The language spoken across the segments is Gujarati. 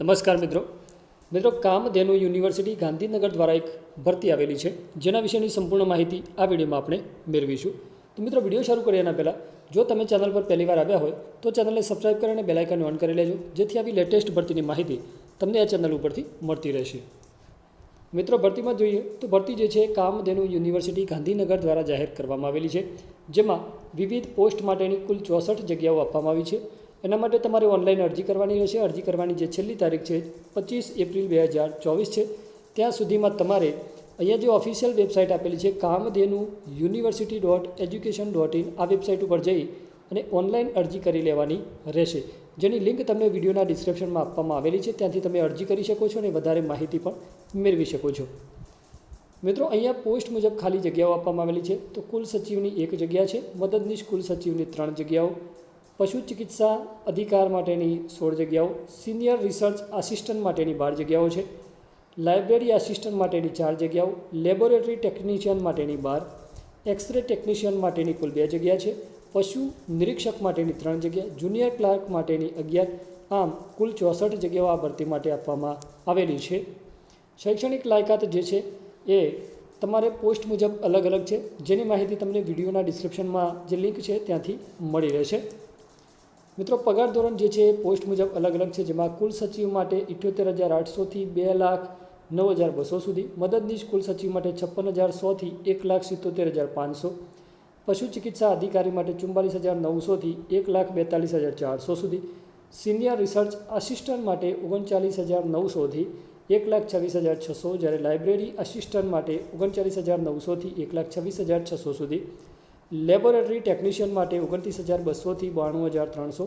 નમસ્કાર મિત્રો. મિત્રો, કામધેનુ યુનિવર્સિટી ગાંધીનગર દ્વારા એક ભરતી આવેલી છે. જેના વિશેની સંપૂર્ણ માહિતી આ વિડીયોમાં આપણે મેળવીશું. તો મિત્રો, વીડિયો શરૂ કરીએ એના પહેલાં, જો તમે ચેનલ પર પહેલી વાર આવ્યા હોય, તો ચેનલને સબસ્ક્રાઈબ કરીને બેલાઇકન ઓન કરી લેજો, જેથી આવી લેટેસ્ટ ભરતીની માહિતી તમને આ ચેનલ ઉપરથી મળતી રહેશે. મિત્રો, ભરતીમાં જોઈએ તો ભરતી જે છે, કામધેનુ યુનિવર્સિટી ગાંધીનગર દ્વારા જાહેર કરવામાં આવેલી છે, જેમાં વિવિધ પોસ્ટ માટેની કુલ ચોસઠ જગ્યાઓ આપવામાં આવી છે. એના માટે તમારે ઓનલાઈન અરજી કરવાની રહેશે. અરજી કરવાની જે છેલ્લી તારીખ છે, પચીસ એપ્રિલ બે હજાર ચોવીસ છે. ત્યાં સુધીમાં તમારે અહીંયા જે ઓફિશિયલ વેબસાઇટ આપેલી છે, Kamdhenu university dot education dot in આ વેબસાઇટ ઉપર જઈ અને ઓનલાઈન અરજી કરી લેવાની રહેશે. જેની લિંક તમને વિડીયોના ડિસ્ક્રિપ્શનમાં આપવામાં આવેલી છે. ત્યાંથી તમે અરજી કરી શકો છો અને વધારે માહિતી પણ મેળવી શકો છો. મિત્રો, અહીંયા પોસ્ટ મુજબ ખાલી જગ્યાઓ આપવામાં આવેલી છે. તો કુલ સચિવની એક જગ્યા છે. મદદનીશ કુલ સચિવની ત્રણ જગ્યાઓ. પશુ ચિકિત્સા અધિકાર માટેની સોળ જગ્યાઓ, સિનિયર રિસર્ચ આસિસ્ટન્ટ માટેની બાર જગ્યાઓ છે, લાઇબ્રેરી આસિસ્ટન્ટ માટેની ચાર જગ્યાઓ, લેબોરેટરી ટેકનિશિયન માટેની બાર, એક્સરે ટેકનિશિયન માટેની કુલ બે જગ્યા છે, પશુ નિરીક્ષક માટેની ત્રણ જગ્યા, જુનિયર ક્લાર્ક માટેની અગિયાર, આમ કુલ ચોસઠ જગ્યાઓ આ ભરતી માટે આપવામાં આવેલી છે. શૈક્ષણિક લાયકાત જે છે એ તમારે પોસ્ટ મુજબ અલગ અલગ છે, જેની માહિતી તમને વિડીયોના ડિસ્ક્રિપ્શનમાં જે લિંક છે ત્યાંથી મળી રહેશે. મિત્રો, પગાર ધોરણ જે છે પોસ્ટ મુજબ અલગ અલગ છે, જેમાં કુલ સચિવ માટે ઇઠ્યોતેર હજાર આઠસોથી બે લાખ નવ હજાર બસો સુધી, મદદનીશ કુલ સચિવ માટે છપ્પન હજાર સોથી એક લાખ સિત્તોતેર હજાર પાંચસો, પશુ ચિકિત્સા અધિકારી માટે ચુમ્માલીસ હજાર નવસોથી એક લાખ બેતાલીસ હજાર ચારસો સુધી, સિનિયર રિસર્ચ આસિસ્ટન્ટ માટે ઓગણચાલીસ હજાર નવસોથી એક લાખ છવ્વીસ હજાર છસો, જ્યારે લાઇબ્રેરી આસિસ્ટન્ટ માટે ઓગણચાલીસ હજાર નવસોથી એક લાખ છવ્વીસ હજાર છસો સુધી લેબોરેટરી ટેકનિશિયન માટે ઓગણત્રીસ હજાર બસોથી બાણું હજાર ત્રણસો,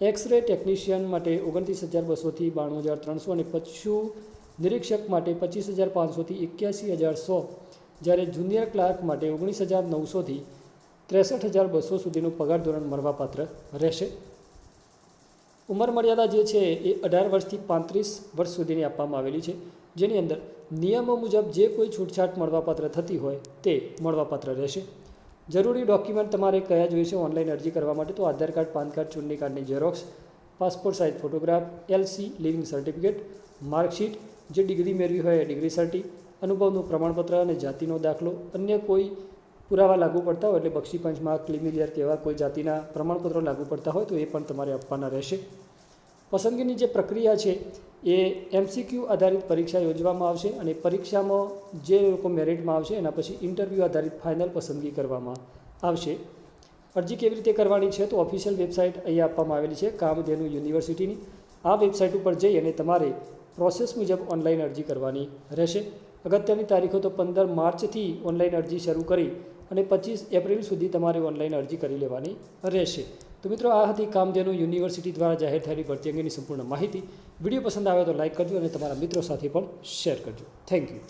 એક્સરે ટેકનિશિયન માટે ઓગણત્રીસ હજાર બસોથી બાણું હજાર ત્રણસો અને પશુ નિરીક્ષક માટે પચીસ હજાર પાંચસોથી એક્યાસી હજાર સો, જ્યારે જુનિયર ક્લાર્ક માટે ઓગણીસ હજાર નવસોથી ત્રેસઠ હજાર બસો સુધીનું પગાર ધોરણ મળવાપાત્ર રહેશે. ઉંમર મર્યાદા જે છે એ અઢાર વર્ષથી પાંત્રીસ વર્ષ સુધીની આપવામાં આવેલી છે. જેની અંદર નિયમો મુજબ જે કોઈ છૂટછાટ મળવાપાત્ર થતી હોય તે મળવાપાત્ર રહેશે. જરૂરી ડોક્યુમેન્ટ તમારે કયા જોઈએ છે ઓનલાઈન અરજી કરવા માટે? તો આધાર કાર્ડ, પાન કાર્ડ, ચૂંટણી કાર્ડની xerox passport size photograph LC leaving certificate marksheet જે ડિગ્રી મેળવી હોય એ ડિગ્રી સર્ટી અનુભવનું પ્રમાણપત્ર અને જાતિનો દાખલો, અન્ય કોઈ પુરાવા લાગુ પડતા હોય એટલે બક્ષી પંચમાં, ક્લિમિલિયર કે એવા કોઈ જાતિના પ્રમાણપત્રો લાગુ પડતા હોય તો એ પણ તમારે આપવાના રહેશે. પસંદગીની જે પ્રક્રિયા છે એ એમસીક્યુ આધારિત પરીક્ષા યોજવામાં આવશે અને પરીક્ષામાં જે લોકો મેરિટમાં આવશે એના પછી ઇન્ટરવ્યૂ આધારિત ફાઇનલ પસંદગી કરવામાં આવશે. અરજી કેવી રીતે કરવાની છે તો ઓફિશિયલ વેબસાઇટ અહીંયા આપવામાં આવેલી છે કામધેનુ યુનિવર્સિટીની. આ વેબસાઇટ ઉપર જઈ અને તમારે પ્રોસેસ મુજબ ઓનલાઈન અરજી કરવાની રહેશે. અગત્યની તારીખો તો પંદર માર્ચથી ઓનલાઈન અરજી શરૂ કરી અને પચીસ એપ્રિલ સુધી તમારે ઓનલાઈન અરજી કરી લેવાની રહેશે. તો મિત્રો, આ હતી કામધેનુ યુનિવર્સિટી દ્વારા જાહેર થયેલી ભરતી અંગેની સંપૂર્ણ માહિતી. વીડિયો પસંદ આવે તો લાઇક કરજો અને તમારા મિત્રો સાથે પણ શેર કરજો. Thank you.